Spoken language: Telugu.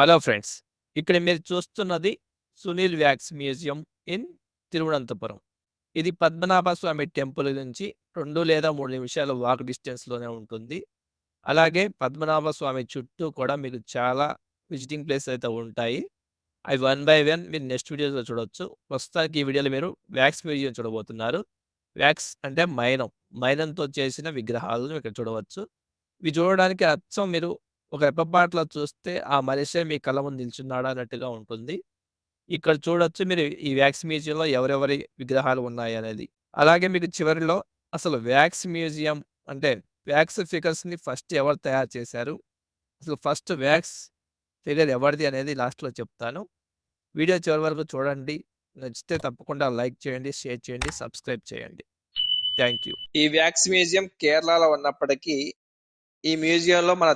హలో ఫ్రెండ్స్ ఇక్కడ మీరు చూస్తున్నది Sunil wax museum in Thiruvananthapuram. ఇది పద్మనాభ స్వామి టెంపుల్ నుంచి రెండు లేదా మూడు నిమిషాల వాక్ డిస్టెన్స్లోనే ఉంటుంది. అలాగే పద్మనాభ స్వామి చుట్టూ కూడా మీకు చాలా విజిటింగ్ ప్లేస్ అయితే ఉంటాయి. అవి వన్ బై వన్ మీరు నెక్స్ట్ వీడియోలో చూడవచ్చు ప్రస్తుతానికి ఈ వీడియోలో మీరు వ్యాక్స్ మ్యూజియం చూడబోతున్నారు. వ్యాక్స్ అంటే మైనం. మైనంతో చేసిన విగ్రహాలను ఇక్కడ చూడవచ్చు. ఇవి చూడడానికి అచ్చం మీరు ఒక ఎప్పపాట్ల చూస్తే ఆ మనిషే మీ కళ్ళ ముందు నిల్చున్నాడు అన్నట్టుగా ఉంటుంది. ఇక్కడ చూడొచ్చు మీరు ఈ వ్యాక్స్ మ్యూజియంలో ఎవరెవరి విగ్రహాలు ఉన్నాయి అనేది. అలాగే మీకు చివరిలో అసలు వ్యాక్స్ మ్యూజియం అంటే వ్యాక్స్ ఫిగర్స్ని ఫస్ట్ ఎవరు తయారు చేశారు? అసలు ఫస్ట్ వ్యాక్స్ ఫిగర్ ఎవరిది అనేది లాస్ట్లో చెప్తాను. వీడియో చివరి వరకు చూడండి. నచ్చితే తప్పకుండా లైక్ చేయండి షేర్ చేయండి సబ్స్క్రైబ్ చేయండి. Thank you. ఈ వ్యాక్స్ మ్యూజియం కేరళలో ఉన్నప్పటికీ ఈ మ్యూజియంలో మన